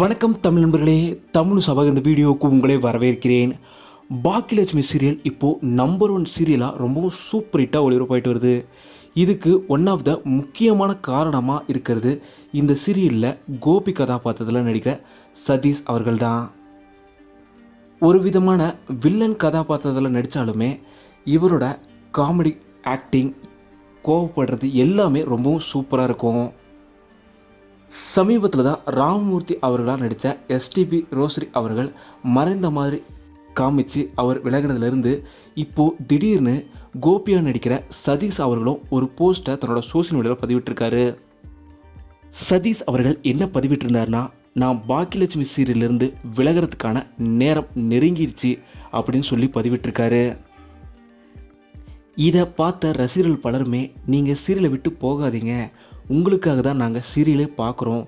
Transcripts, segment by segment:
வணக்கம் தமிழ் நண்பர்களே. தமிழ் சபா இந்த வீடியோவுக்கு உங்களை வரவேற்கிறேன். பாக்கியலட்சுமி சீரியல் இப்போது நம்பர் ஒன் சீரியலாக ரொம்பவும் சூப்பர் ஹிட்டாக ஒளிபரப்பாயிட்டு வருது. இதுக்கு ஒன் ஆஃப் த முக்கியமான காரணமாக இருக்கிறது இந்த சீரியலில் கோபி கதாபாத்திரத்தில் நடிக்கிற சதீஷ் அவர்கள் தான் ஒரு விதமான வில்லன் கதாபாத்திரத்தில் நடித்தாலுமே இவரோட காமெடி ஆக்டிங் கோவப்படுறது எல்லாமே ரொம்பவும் சூப்பராக இருக்கும். சமீபத்தில் தான் ராமமூர்த்தி அவர்களாக நடித்த எஸ்டிபி ரோஸ்ரி அவர்கள் மறைந்த மாதிரி காமிச்சு அவர் விலகினதுலேருந்து இப்போது திடீர்னு கோபியா நடிக்கிற சதீஷ் அவர்களும் ஒரு போஸ்ட்டை தன்னோட சோஷியல் மீடியாவில் பதிவிட்டிருக்காரு. சதீஷ் அவர்கள் என்ன பதிவிட்டிருந்தார்னா நான் பாக்கியலட்சுமி சீரியலிருந்து விலகிறதுக்கான நேரம் நெருங்கிடுச்சு அப்படின்னு சொல்லி பதிவிட்டிருக்காரு. இதை பார்த்த ரசிகர்கள் பலருமே நீங்கள் சீரியலை விட்டு போகாதீங்க. உங்களுக்காக தான் நாங்கள் சீரியலே பார்க்குறோம்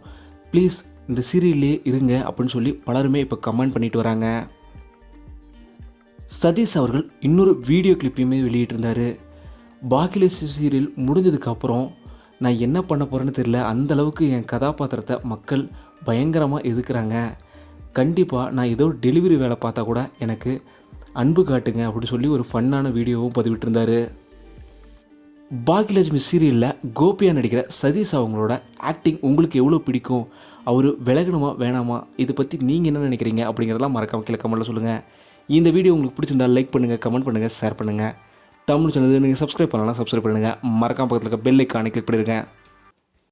ப்ளீஸ் இந்த சீரியல்லே இருங்க அப்படின்னு சொல்லி பலருமே இப்போ கமெண்ட் பண்ணிட்டு வராங்க. சதீஷ் அவர்கள் இன்னொரு வீடியோ கிளிப்பையுமே வெளியிட்டிருந்தார். பாக்கியலட்சுமி சீரியல் முடிஞ்சதுக்கப்புறம் நான் என்ன பண்ண போகிறேன்னு தெரில அந்த அளவுக்கு என் கதாபாத்திரத்தை மக்கள் பயங்கரமாக எதுக்குறாங்க. கண்டிப்பாக நான் ஏதோ டெலிவரி வேலை பார்த்தா கூட எனக்கு அன்பு காட்டுங்க அப்படின்னு சொல்லி ஒரு ஃபன்னான வீடியோவும் பதிவிட்டிருந்தாரு. பாக்கியலட்சுமி சீரியலில் கோபியா நடிக்கிற சதீஷ் அவங்களோட ஆக்டிங் உங்களுக்கு எவ்வளோ பிடிக்கும்? அவர் விலகணுமா வேணாமா? இதை பற்றி நீங்கள் என்ன நினைக்கிறீங்க? அப்படிங்கிறதெல்லாம் மறக்காம கீழே கமெண்ட்டில் சொல்லுங்கள் இந்த வீடியோ உங்களுக்கு பிடிச்சிருந்தா லைக் பண்ணுங்கள் கமெண்ட் பண்ணுங்கள் ஷேர் பண்ணுங்கள் தமிழ் சேனல் நீங்கள் சப்ஸ்கிரைப் பண்ணலாம் சப்ஸ்கிரைப் பண்ணுங்கள் மறக்காம பக்கத்தில் இருக்க பெல் ஐக்கானை கிளிக் பண்ணிடுங்க